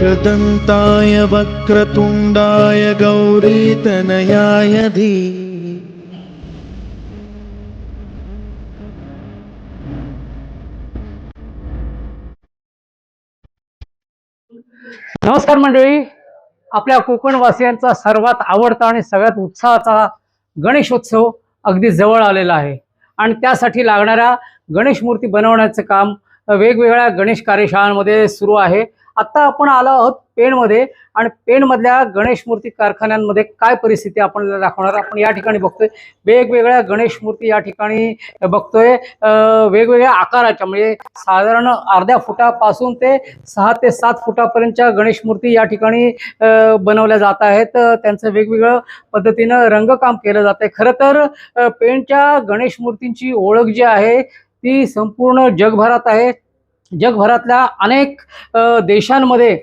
एकदन्ताय वक्रतुण्डाय गौरीतनयाय धी नमस्कार मंडळी आपल्या कोकणवासियांचा सर्वात आवडता आणि सगळ्यात उत्साहाचा गणेशोत्सव अगदी जवळ आलेला आहे. आणि त्यासाठी लागणाऱ्या गणेश मूर्ती बनवण्याचं काम वेगवेगळ्या गणेश कार्यशाळांमध्ये सुरू आहे. आत्ता आपण आलो आहोत पेणमध्ये. आणि पेणमधल्या गणेश मूर्ती कारखान्यांमध्ये काय परिस्थिती आपल्याला दाखवणार? आपण या ठिकाणी बघतोय. वेगवेगळ्या गणेश मूर्ती या ठिकाणी बघतोय. वेगवेगळ्या आकाराच्या म्हणजे साधारण अर्ध्या फुटापासून ते सहा ते सात फुटापर्यंतच्या गणेश मूर्ती या ठिकाणी बनवल्या जात आहेत. त्यांचं वेगवेगळं पद्धतीनं रंगकाम केलं जात आहे खरं तर पेणच्या गणेश मूर्तींची ओळख जी आहे ती संपूर्ण जगभरात आहे. जगभरातल्या अनेक देशांमध्ये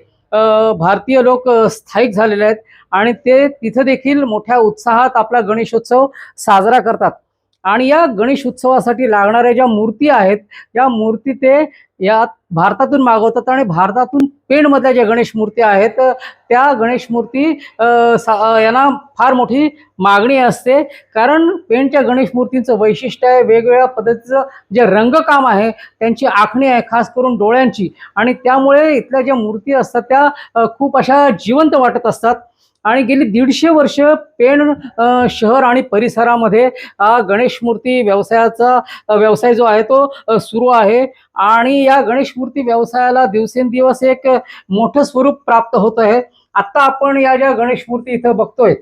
भारतीय लोक स्थायिक झालेले आहेत आणि ते तिथं देखील मोठ्या उत्साहात आपला गणेशोत्सव साजरा करतात. आणि या गणेश उत्सवासाठी लागणाऱ्या ज्या मूर्ती आहेत या मूर्ती ते या भारतातून मागवतात आणि भारतातून पेणमधल्या ज्या गणेश मूर्ती आहेत त्या गणेश मूर्ती यांना फार मोठी मागणी असते. कारण पेणच्या गणेश मूर्तींचं वैशिष्ट्य आहे वेगवेगळ्या पद्धतीचं जे रंगकाम आहे त्यांची आखणी आहे खास करून डोळ्यांची. आणि त्यामुळे इथल्या ज्या मूर्ती असतात त्या खूप अशा जिवंत वाटत असतात. आणि गेली दीडशे वर्ष पेण शहर आणि परिसरामध्ये गणेश मूर्ती व्यवसायाचा व्यवसाय जो आहे तो सुरू आहे. आणि या गणेश मूर्ती व्यवसायाला दिवसेंदिवस एक मोठं स्वरूप प्राप्त होत आहे. आत्ता आपण या ज्या गणेश मूर्ती इथं बघतोय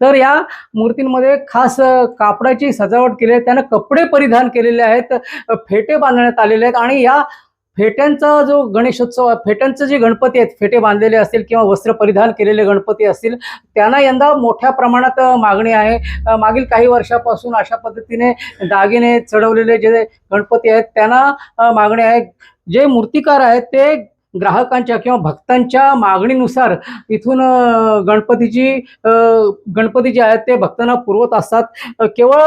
तर या मूर्तींमध्ये खास कापडाची सजावट केली आहे. त्यानं कपडे परिधान केलेले आहेत फेटे बांधण्यात आलेले आहेत. आणि या फेट्यांचा जो गणेशोत्सव फेट्यांचे जे गणपती आहेत फेटे बांधलेले असतील किंवा वस्त्र परिधान केलेले गणपती असतील त्यांना यंदा मोठ्या प्रमाणात मागणी आहे. मागील काही वर्षापासून अशा पद्धतीने दागिने चढवलेले जे गणपती आहेत त्यांना मागणी आहे. जे मूर्तिकार आहेत ते ग्राहकांच्या किंवा भक्तांच्या मागणीनुसार इथून गणपतीची गणपती जे आहेत ते भक्तांना पुरवत असतात. केवळ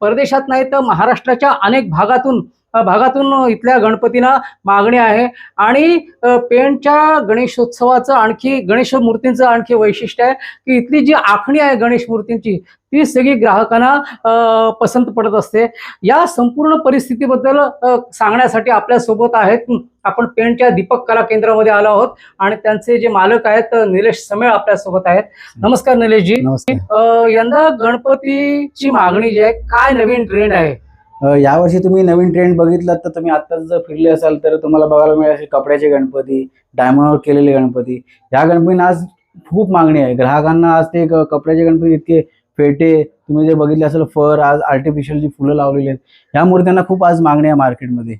परदेशात नाही तर महाराष्ट्राच्या अनेक भागातून भागातून इथल्या गणपतींना मागणी आहे. आणि पेणच्या गणेशोत्सवाचं आणखी गणेश मूर्तींचं आणखी वैशिष्ट्य आहे की इथली जी आखणी आहे गणेश मूर्तींची ती सगळी ग्राहकांना पसंत पडत असते. या संपूर्ण परिस्थितीबद्दल सांगण्यासाठी आपल्यासोबत आहेत आपण पेणच्या दीपक कला केंद्रामध्ये आलो आहोत आणि त्यांचे जे मालक आहेत निलेश समेळ आपल्यासोबत आहेत. नमस्कार निलेशजी. यंदा गणपतीची मागणी जी आहे काय नवीन ट्रेंड आहे? यावर्षी तुम्ही नवीन ट्रेंड बघितलात तर तुम्ही आत्ताच जर फिरले असाल तर तुम्हाला बघायला मिळेल असे कपड्याचे गणपती डायमंडवर केलेले गणपती. ह्या गणपतींना आज खूप मागणी आहे. ग्राहकांना आज ते कपड्याचे गणपती इतके फेटे तुम्ही जे बघितले असेल फर आज आर्टिफिशियल जी फुलं लावलेली आहेत ह्या मूर्त्यांना खूप आज मागणी आहे मार्केटमध्ये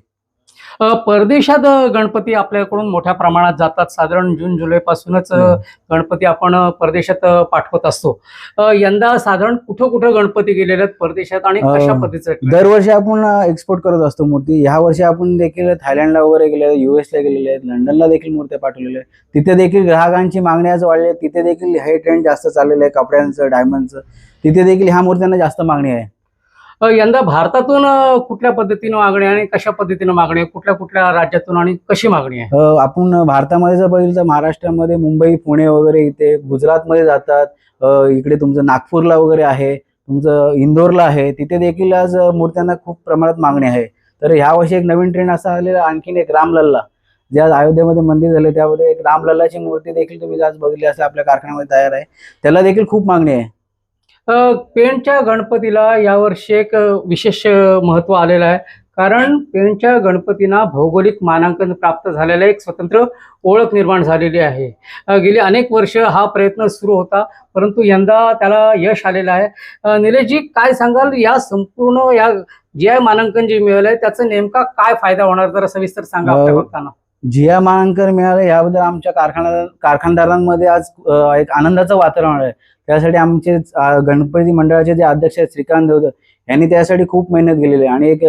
परदेशात गणपती आपल्याकडून मोठ्या प्रमाणात जातात. साधारण जून जुलै पासूनच अ, हम्म. गणपती आपण परदेशात पाठवत असतो. यंदा साधारण कुठं कुठं गणपती गेलेले आहेत परदेशात आणि कशा पद्धतीचं दरवर्षी आपण एक्सपोर्ट करत असतो मूर्ती. ह्या वर्षी आपण देखील थायलंडला वगैरे गेले युएसला गेलेले आहेत लंडनला देखील मूर्त्या पाठवलेल्या आहेत. तिथे देखील ग्राहकांची मागणी आज वाढली आहे. तिथे देखील हे ट्रेंड जास्त चाललेलं आहे कपड्यांचं डायमंडचं तिथे देखील ह्या मूर्त्यांना जास्त मागणी आहे. यंदा भारतातून कुठल्या पद्धतीनं मागणी आणि कशा पद्धतीनं मागणी आहे? कुठल्या कुठल्या राज्यातून आणि कशी मागणी आहे? आपण भारतामध्ये जर बघितलं तर महाराष्ट्रामध्ये मुंबई पुणे वगैरे इथे गुजरातमध्ये जातात. इकडे तुमचं नागपूरला वगैरे आहे. तुमचं इंदोरला आहे. तिथे देखील आज मूर्त्यांना खूप प्रमाणात मागणी आहे. तर ह्या वर्षी एक नवीन ट्रेंड असा आलेला आणखीन एक रामलल्ला. जे आज अयोध्येमध्ये मंदिर झाले त्यामध्ये एक रामलल्लाची मूर्ती देखील तुम्ही आज बघितली असं आपल्या कारखान्यामध्ये तयार आहे. त्याला देखील खूप मागणी आहे. पेणच्या गणपतीला यावर्षी एक विशेष महत्त्व आलेलं आहे. कारण पेणच्या गणपतींना भौगोलिक मानांकन प्राप्त झालेलं एक स्वतंत्र ओळख निर्माण झालेली आहे. गेली अनेक वर्ष हा प्रयत्न सुरू होता परंतु यंदा त्याला यश आलेलं आहे. निलेशजी काय सांगाल? या संपूर्ण या जी आय मानांकन जे मिळालं आहे त्याचा नेमका काय फायदा होणार? जरा सविस्तर सांगा भक्तांना जिया मानांकन मिळालं याबद्दल आमच्या कारखाना कारखानदारांमध्ये आज एक आनंदाचं वातावरण आहे. त्यासाठी आमचे गणपती मंडळाचे जे अध्यक्ष आहेत श्रीकांत देवधर यांनी त्यासाठी खूप मेहनत केलेली आहे. आणि एक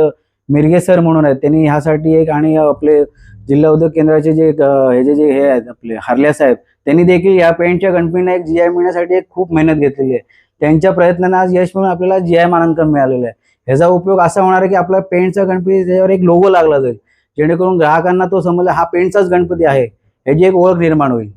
मिरगे सर म्हणून आहेत. त्यांनी ह्यासाठी एक आणि आपले जिल्हा उद्योग केंद्राचे जे ह्याचे हे जे जे हे आहेत आपले हरल्या साहेब त्यांनी देखील या पेंटच्या गणपतींना एक जी आय मिळण्यासाठी एक खूप मेहनत घेतलेली आहे. त्यांच्या प्रयत्नांना आज यश मिळून आपल्याला जी आय मानांकन मिळालेलं आहे. ह्याचा उपयोग असा होणार आहे की आपला पेंटचा गणपती त्याच्यावर एक लोगो लागला जाईल. जेणेकरून ग्राहकांना तो समजला हा पेंटचाच गणपती आहे. ह्याची एक ओळख निर्माण होईल.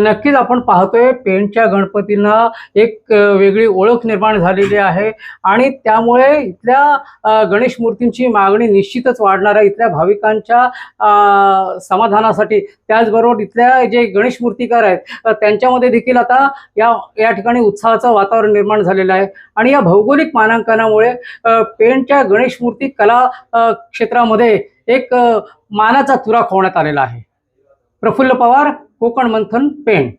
नक्कीच आपण पाहतोय पेंटच्या गणपतींना एक वेगळी ओळख निर्माण झालेली आहे. आणि त्यामुळे इथल्या गणेश मूर्तींची मागणी निश्चितच वाढणार आहे. इथल्या भाविकांच्या समाधानासाठी. त्याचबरोबर इथल्या जे गणेश मूर्तिकार आहेत त्यांच्यामध्ये देखील आता या या ठिकाणी उत्साहाचं वातावरण निर्माण झालेलं आहे. आणि या भौगोलिक मानांकनामुळे पेंटच्या गणेश मूर्ती कला क्षेत्रामध्ये एक मानाचा तुरा खोवण्यात आलेला आहे. प्रफुल्ल पवार कोकण मंथन पेण.